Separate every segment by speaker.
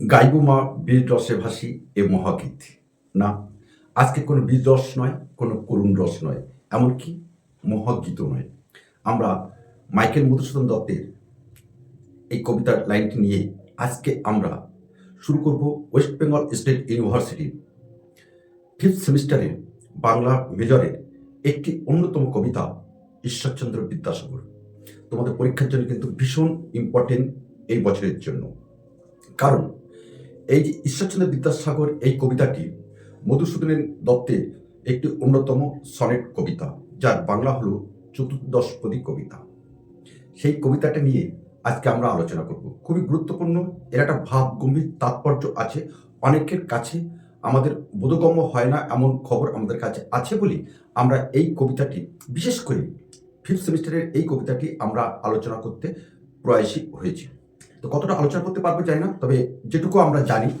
Speaker 1: গাইবুমা বীর রসে ভাসি এ মহাগীত না, আজকে কোনো বীর রস নয়, কোনো করুণ রস নয়, এমনকি মহাগীতও নয়। আমরা মাইকেল মধুসূদন দত্তের এই কবিতার লাইনটি নিয়ে আজকে আমরা শুরু করব ওয়েস্ট বেঙ্গল স্টেট ইউনিভার্সিটির ফিফথ সেমিস্টারের বাংলা মেজরের একটি অন্যতম কবিতা, ঈশ্বরচন্দ্র বিদ্যাসাগর। তোমাদের পরীক্ষার জন্য কিন্তু ভীষণ ইম্পর্টেন্ট এই বছরের জন্য। কারণ এই যে ঈশ্বরচন্দ্র বিদ্যাসাগর এই কবিতাটি মধুসূদনের দত্তের একটি অন্যতম সনেট কবিতা, যার বাংলা হলো চতুর্দশপদী কবিতা। সেই কবিতাটা নিয়ে আজকে আমরা আলোচনা করব। খুবই গুরুত্বপূর্ণ, এর একটা ভাব গম্ভীর তাৎপর্য আছে। অনেকের কাছে আমাদের বোধগম্য হয় না এমন খবর আমাদের কাছে আছে বলি আমরা এই কবিতাটি, বিশেষ করে ফিফথ সেমিস্টারের এই কবিতাটি আমরা আলোচনা করতে প্রয়াসী হয়েছি। তো কতটা আলোচনা করতে পারব জানি না, তবে যেটুকু আমরা জানি,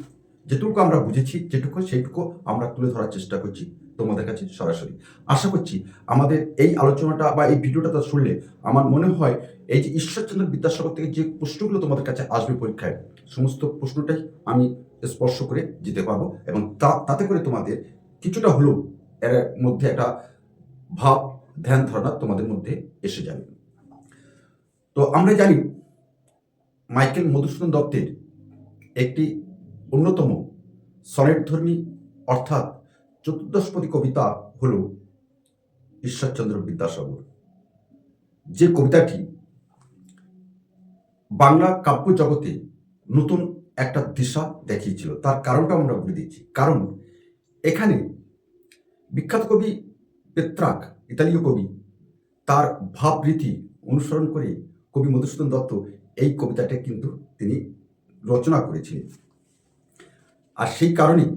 Speaker 1: যেটুকু আমরা বুঝেছি, যেটুকু সেইটুকু আমরা তুলে ধরার চেষ্টা করছি তোমাদের কাছে সরাসরি। আশা করছি আমাদের এই আলোচনাটা বা এই ভিডিওটা তো শুনলে আমার মনে হয় এই যে ঈশ্বরচন্দ্র বিদ্যাসাগর থেকে যে প্রশ্নগুলো তোমাদের কাছে আসবে পরীক্ষায়, সমস্ত প্রশ্নটাই আমি স্পর্শ করে যেতে পারব এবং তা- তাতে করে তোমাদের কিছুটা হলেও এর মধ্যে একটা ভাব, ধ্যান, ধারণা তোমাদের মধ্যে এসে যাবে। তো আমরা জানি মাইকেল মধুসূদন দত্তের একটি অন্যতম সনেটধর্মী অর্থাৎ চতুর্দশপদী কবিতা হল ঈশ্বরচন্দ্র বিদ্যাসাগর। যে কবিতাটি বাংলা কাব্য জগতে নতুন একটা দিশা দেখিয়েছিল, তার কারণটা আমরা বলে দিচ্ছি। কারণ এখানে বিখ্যাত কবি পেত্রাক, ইতালীয় কবি, তার ভাবরীতি অনুসরণ করে কবি মধুসূদন দত্ত এই কবিতাটা কিন্তু তিনি রচনা করেছিলেন। আর সেই কারণেই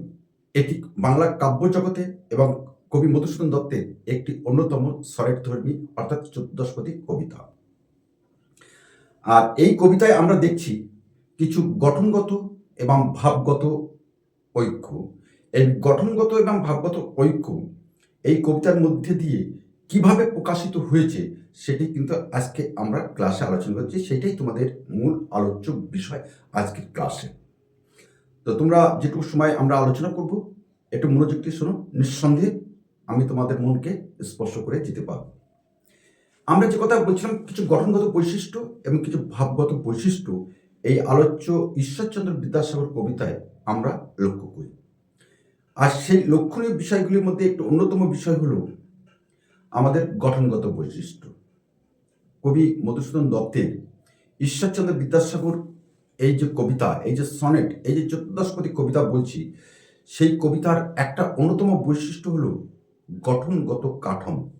Speaker 1: এটি বাংলা কাব্য জগতে এবং কবি মধুসূদন দত্তের একটি অন্যতম সরেট ধর্মী, অর্থাৎ চতুর্দশপদী কবিতা। আর এই কবিতায় আমরা দেখছি কিছু গঠনগত এবং ভাবগত ঐক্য। এই গঠনগত এবং ভাবগত ঐক্য এই কবিতার মধ্যে দিয়ে কীভাবে প্রকাশিত হয়েছে সেটি কিন্তু আজকে আমরা ক্লাসে আলোচনা করছি, সেটাই তোমাদের মূল আলোচ্য বিষয় আজকের ক্লাসে তো তোমরা যেটুকু সময় আমরা আলোচনা করব, একটু মনোযোগ দিয়ে শোনো, নিঃসন্দেহে আমি তোমাদের মনকে স্পর্শ করে যেতে পারব। আমরা যে কথা বলছিলাম, কিছু গঠনগত বৈশিষ্ট্য এবং কিছু ভাবগত বৈশিষ্ট্য এই আলোচ্য ঈশ্বরচন্দ্র বিদ্যাসাগর কবিতায় আমরা লক্ষ্য করি। আর সেই লক্ষণীয় বিষয়গুলির মধ্যে একটি অন্যতম বিষয় হলো আমাদের গঠনগত বৈশিষ্ট্য। কবি মধুসূদন দত্তের ঈশ্বরচন্দ্র বিদ্যাসাগর, এই যে কবিতা, এই যে সনেট, এই যে চতুর্দশপদী কবিতা বলছি, সেই কবিতার একটা অন্যতম বৈশিষ্ট্য হলো গঠনগত কাঠামো।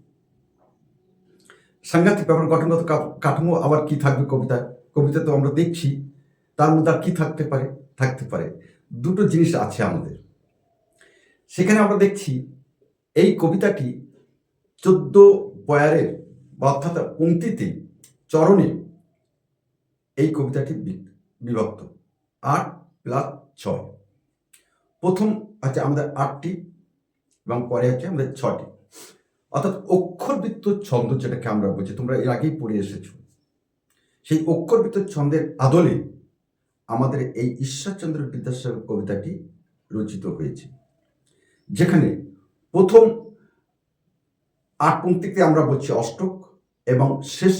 Speaker 1: সাংঘাতিক ব্যাপার, গঠনগত কাঠামো আবার কি থাকবে কবিতায়? কবিতা তো আমরা দেখছি, তার মধ্যে আর কি থাকতে পারে? থাকতে পারে। দুটো জিনিস আছে আমাদের। সেখানে আমরা দেখছি, এই কবিতাটি চোদ্দ বয়ারের বা অর্থাৎ পঙ্ক্তিতে, চরণে এই কবিতাটি বিভক্ত। আট প্লাস ছয়। প্রথম আছে আমাদের আটটি এবং পরে আছে আমাদের ছটি অর্থাৎ অক্ষরবৃত্ত ছন্দ যেটাকে আমরা বলছি, তোমরা এর আগেই পড়ে এসেছ। সেই অক্ষরবৃত্ত ছন্দের আদলে আমাদের এই ঈশ্বরচন্দ্র বিদ্যাসাগর কবিতাটি রচিত হয়েছে। যেখানে প্রথম আট পঙ্ক্তিকে আমরা বলছি অষ্টক এবং শেষ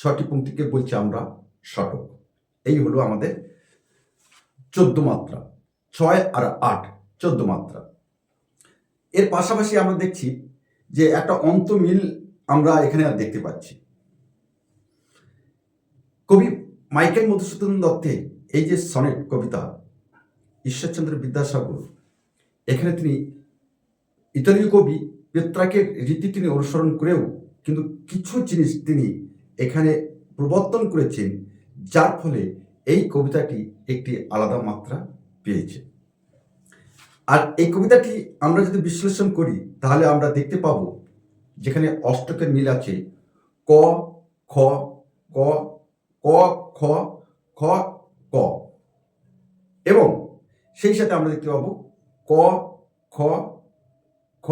Speaker 1: ছটি পঙ্ক্তিকে বলছি আমরা শতক এই হলো আমাদের চোদ্দ মাত্রা, ছয় আর আট, চোদ্দ মাত্রা। এর পাশাপাশি আমরা দেখছি যে একটা অন্তমিল আমরা এখানে আর দেখতে পাচ্ছি। কবি মাইকেল মধুসূদন দত্তের এই যে সনেট কবিতা, ঈশ্বরচন্দ্র বিদ্যাসাগর, এখানে তিনি ইতালীয় কবি পেত্রাকের রীতি তিনি অনুসরণ করেও কিন্তু কিছু জিনিস তিনি এখানে প্রবর্তন করেছেন, যার ফলে এই কবিতাটি একটি আলাদা মাত্রা পেয়েছে। আর এই কবিতাটি আমরা যদি বিশ্লেষণ করি, তাহলে আমরা দেখতে পাবো যেখানে অষ্টকের মিল আছে, ক, খ, ক ক, খ খ, ক। এবং সেই সাথে আমরা দেখতে পাবো ক, খ খ,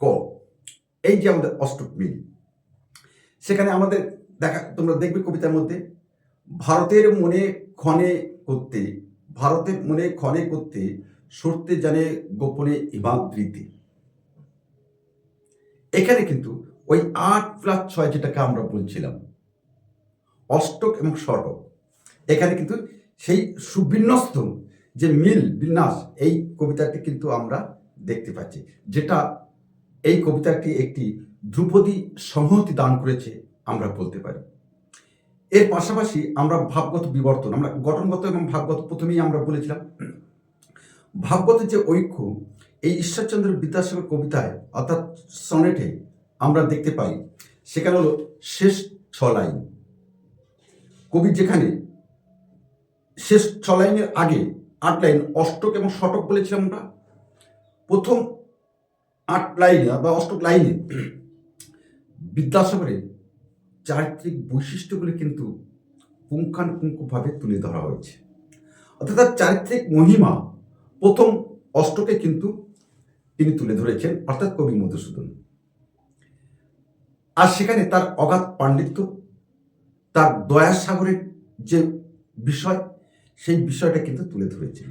Speaker 1: ক। এই যে আমাদের অষ্টক মিল। সেখানে আমাদের দেখা, তোমরা দেখবে কবিতার মধ্যে, ভারতের মনে ক্ষণে করতে, ভারতের মনে ক্ষণে করতে সরতে জানে গোপনে হিমাদ্রিতে এখানে কিন্তু ওই আট প্লাস ছয় যেটাকে আমরা বলছিলাম, অষ্টক এবং শটক এখানে কিন্তু সেই সুবিন্যস্ত যে মিল, বিন্যাস, এই কবিতাটি কিন্তু আমরা দেখতে পাচ্ছি, যেটা এই কবিতাটি একটি ধ্রুপদী সংহতি দান করেছে, আমরা বলতে পারি। এর পাশাপাশি আমরা ভাবগত বিবর্তন, আমরা গঠনগত এবং ভাবগত প্রথমেই আমরা বলেছিলাম ভাবগত যে ঐক্য, এই ঈশ্বরচন্দ্র বিদ্যাসাগর কবিতায়, অর্থাৎ সনেটে আমরা দেখতে পাই, সেখানে হলো শেষ ছ লাইন। কবি যেখানে শেষ ছ লাইনের আগে আট লাইন অষ্টক এবং শতক বলেছিলাম আমরা, প্রথম আট লাইনে বা অষ্টক লাইনে বিদ্যাসাগরের চারিত্রিক বৈশিষ্ট্যগুলি কিন্তু পুঙ্খানুপুঙ্খভাবে তুলে ধরা হয়েছে। অর্থাৎ তার চারিত্রিক মহিমা প্রথম অষ্টকে কিন্তু তিনি তুলে ধরেছেন, অর্থাৎ কবি মধুসূদন। আর সেখানে তার অগাধ পাণ্ডিত্য, তার দয়া সাগরের যে বিষয়, সেই বিষয়টা কিন্তু তুলে ধরেছেন।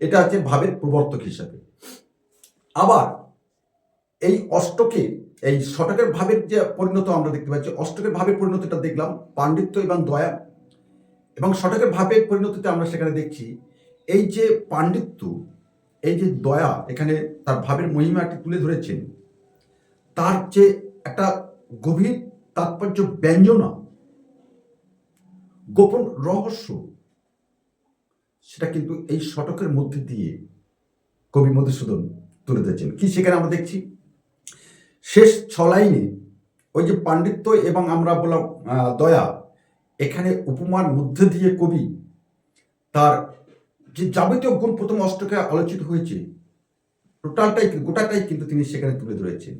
Speaker 1: এটা আছে ভাবের প্রবর্তক হিসাবে। আবার এই অষ্টকে এই শতকের ভাবের যে পরিণত আমরা দেখতে পাচ্ছি, অষ্টকের ভাবের পরিণতিটা দেখলাম, পাণ্ডিত্য এবং দয়া। এবং শতকের ভাবের পরিণতিতে আমরা সেখানে দেখছি, এই যে পাণ্ডিত্য, এই যে দয়া এখানে তার ভাবের মহিমাটি তুলে ধরেছেন, তার যে একটা গভীর তাৎপর্য ব্যঞ্জনা, গোপন রহস্য, সেটা কিন্তু এই শতকের মধ্যে দিয়ে কবি মধুসূদন তুলে ধরেছেন। কি সেখানে আমরা দেখছি? শেষ ছ লাইনে ওই যে পাণ্ডিত্য এবং আমরা বললাম দয়া, এখানে উপমার মধ্যে দিয়ে কবি তার যে যাবতীয় গুণ প্রথম অষ্টকে আলোচিত হয়েছে, টোটালটাই গোটাটাই কিন্তু তিনি সেখানে তুলে ধরেছেন।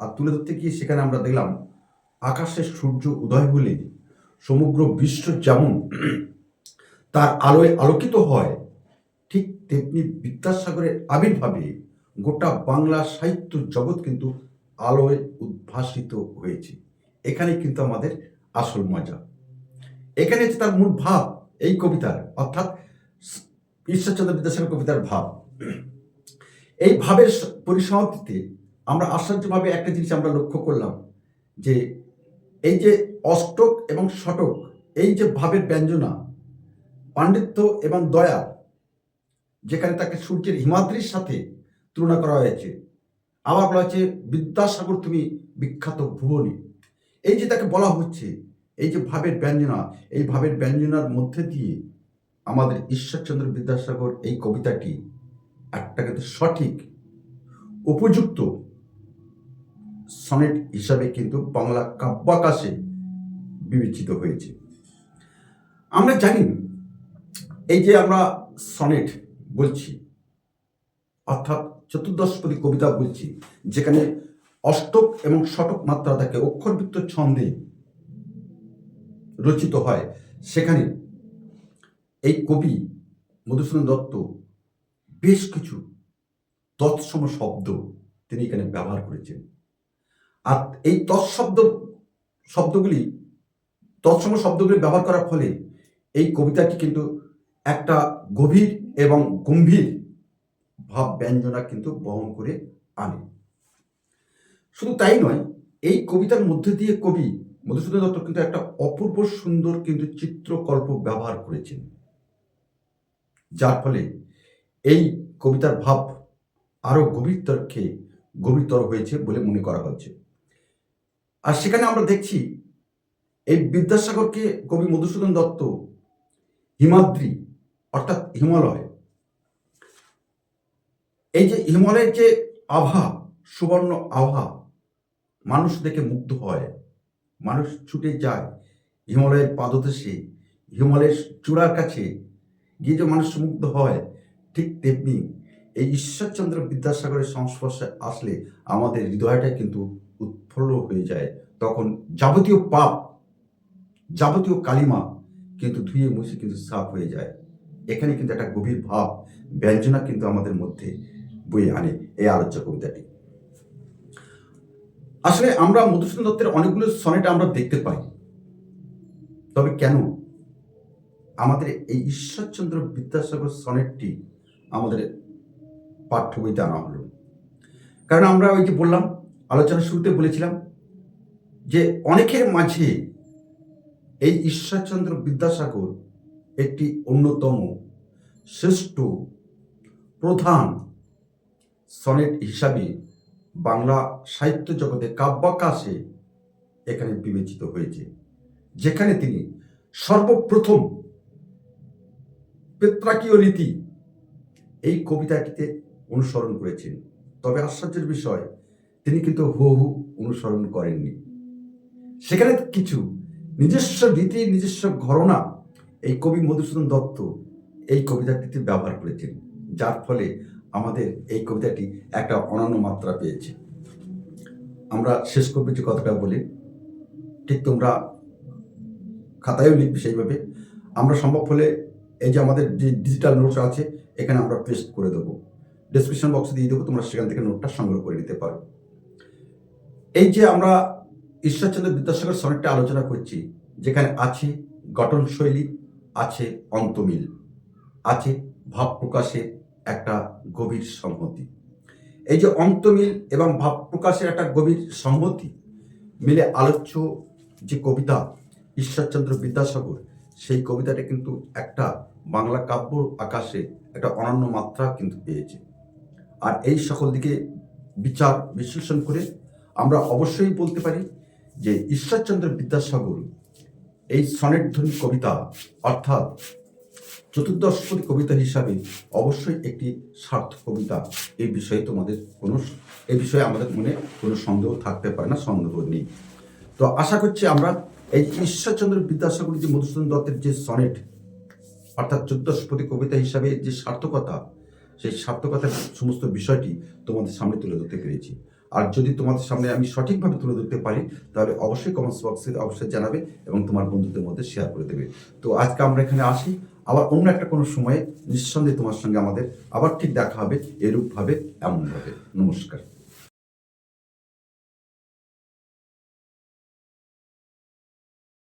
Speaker 1: আর তুলে ধরতে গিয়ে সেখানে আমরা দেখলাম আকাশের সূর্য উদয় হলে সমগ্র বিশ্ব যেমন তার আলোয় আলোকিত হয়, ঠিক তেমনি বিদ্যাসাগরের আবির্ভাবে গোটা বাংলা সাহিত্য জগৎ কিন্তু আলোয় উদ্ভাসিত হয়েছে। এখানে কিন্তু আমাদের আসল মজা। এখানে হচ্ছে তার মূল ভাব, এই কবিতার, অর্থাৎ ঈশ্বরচন্দ্র বিদ্যাসাগর কবিতার ভাব। এই ভাবের পরিসমাপ্তিতে আমরা আশ্চর্যভাবে একটা জিনিস আমরা লক্ষ্য করলাম, যে এই যে অষ্টক এবং শতক এই যে ভাবের ব্যঞ্জনা, পাণ্ডিত্য এবং দয়া, যেখানে তাকে সূর্যের হিমাদ্রির সাথে তুলনা করা হয়েছে আবার বলা হচ্ছে বিদ্যাসাগর তুমি বিখ্যাত ভুবনী। এই যে তাকে বলা হচ্ছে, এই যে ভাবের ব্যঞ্জনা, এই ভাবের ব্যঞ্জনার মধ্যে দিয়ে আমাদের ঈশ্বরচন্দ্র বিদ্যাসাগর এই কবিতাটি একটা কিন্তু সঠিক, উপযুক্ত সনেট হিসাবে কিন্তু বাংলা কাব্যাকাশে বিবেচিত হয়েছে। আমরা জানি, এই যে আমরা সনেট বলছি, অর্থাৎ চতুর্দশপদী কবিতা বলছি, যেখানে অষ্টক এবং শতক মাত্রা থাকে অক্ষরবৃত্ত ছন্দে রচিত হয়। সেখানে এই কবি মধুসূদন দত্ত বেশ কিছু তৎসম শব্দ তিনি এখানে ব্যবহার করেছেন। আর এই তৎশব্দ শব্দগুলি, তৎসম শব্দগুলি ব্যবহার করার ফলে এই কবিতাটি কিন্তু একটা গভীর এবং গম্ভীর ভাব ব্যঞ্জনা কিন্তু বহন করে আনে। শুধু তাই নয়, এই কবিতার মধ্যে দিয়ে কবি মধুসূদন দত্ত কিন্তু একটা অপূর্ব সুন্দর কিন্তু চিত্রকল্প ব্যবহার করেছেন। যার ফলে এই কবিতার ভাব আরও গভীরতরকে গভীরতর হয়েছে বলে মনে করা হচ্ছে। আর সেখানে আমরা দেখছি, এই বিদ্যাসাগরকে কবি মধুসূদন দত্ত হিমাদ্রি, অর্থাৎ হিমালয় এই যে হিমালয়ের যে আভা, সুবর্ণ আভা, মানুষ দেখে মুগ্ধ হয়। মানুষ ছুটে যায় হিমালয়ের পাদদেশে, হিমালয়ের চূড়ার কাছে। গিয়ে যে মানুষ মুগ্ধ হয়, ঠিক তেমনি এই ঈশ্বরচন্দ্র বিদ্যাসাগরের সংস্পর্শে আসলে আমাদের হৃদয়টা কিন্তু উৎফুল্ল হয়ে যায়। তখন যাবতীয় পাপ, যাবতীয় কালিমা কিন্তু ধুয়ে মুছে কিন্তু সাফ হয়ে যায়। এখানে কিন্তু একটা গভীর ভাব, ব্যঞ্জনা কিন্তু আমাদের মধ্যে বয়ে আনে এই আলোচ্য কবিতাটি। আসলে আমরা মধুসূদন দত্তের অনেকগুলো সনেট আমরা দেখতে পাই। তবে কেন? আমাদের এই ঈশ্বরচন্দ্র বিদ্যাসাগর সনেটটি আমাদের পাঠ্য বইতে আনা হলো। কারণ আমরা ওই যে বললাম আলোচনা শুরুতে বলেছিলাম যে অনেকের মাঝে এই ঈশ্বরচন্দ্র বিদ্যাসাগর একটি অন্যতম, শ্রেষ্ঠ, প্রধান সনেট হিসাবে বাংলা সাহিত্য জগতে কাব্যাকাশে এখানে বিবেচিত হয়েছে, যেখানে তিনি সর্বপ্রথম পেত্রাকীয় রীতি এই কবিতাটিতে অনুসরণ করেছেন। তবে আশ্চর্যের বিষয়, তিনি কিন্তু হুবহু অনুসরণ করেননি। সেখানে কিছু নিজস্ব রীতি, নিজস্ব ঘরনা এই কবি মধুসূদন দত্ত এই কবিতাটিতে ব্যবহার করেছেন, যার ফলে আমাদের এই কবিতাটি একটা অনন্য মাত্রা পেয়েছে। আমরা শেষ করবে যে কথাটা বলি, ঠিক তোমরা খাতায়ও লিখবে সেইভাবে। আমরা সম্ভব হলে এই যে আমাদের যে ডিজিটাল নোটস আছে, এখানে আমরা পেস্ট করে দেবো। ডিসক্রিপশন বক্সে দিয়ে দেবো, তোমরা সেখান থেকে নোটটা সংগ্রহ করে নিতে পারো। এই যে আমরা ঈশ্বরচন্দ্র বিদ্যাসাগর সনেটটা আলোচনা করছি, যেখানে আছে গঠনশৈলী, আছে অন্তমিল, আছে ভাব প্রকাশের একটা গভীর সংহতি। এই যে অন্তমিল এবং ভাব প্রকাশের একটা গভীর সংহতি মিলে আলোচ্য যে কবিতা ঈশ্বরচন্দ্র বিদ্যাসাগর, সেই কবিতাটা কিন্তু একটা বাংলা কাব্য আকাশে একটা অনন্য মাত্রা কিন্তু পেয়েছে। আর এই সকল দিকে বিচার, বিশ্লেষণ করে আমরা অবশ্যই বলতে পারি যে ঈশ্বরচন্দ্র বিদ্যাসাগর এই সনেটধ্বনি কবিতা অর্থাৎ চতুর্দশপদী কবিতা হিসাবে অবশ্যই একটি স্বার্থ কবিতা। এই বিষয়ে তোমাদের কোনো এই বিষয়ে আমাদের মনে কোনো সন্দেহ থাকতে পারে না, সন্দেহ নেই। তো আশা করছি আমরা এই ঈশ্বরচন্দ্র বিদ্যাসাগর যে মধুসূদন দত্তের যে সনেট, অর্থাৎ চতুর্দশপদী কবিতা হিসাবে যে সার্থকতা, সেই সার্থকতার সমস্ত বিষয়টি তোমাদের সামনে তুলে ধরতে পেরেছি। আর যদি তোমাদের সামনে আমি সঠিকভাবে তুলে ধরতে পারি, তাহলে অবশ্যই কমেন্টস বক্সে অবশ্যই জানাবে এবং তোমার বন্ধুদের মধ্যে শেয়ার করে দেবে। তো আজকে আমরা এখানে আসি। আবার অন্য একটা কোনো সময়ে নিঃসন্দেহে তোমার সঙ্গে আমাদের আবার ঠিক দেখা হবে, এরূপভাবে, এমনভাবে। নমস্কার।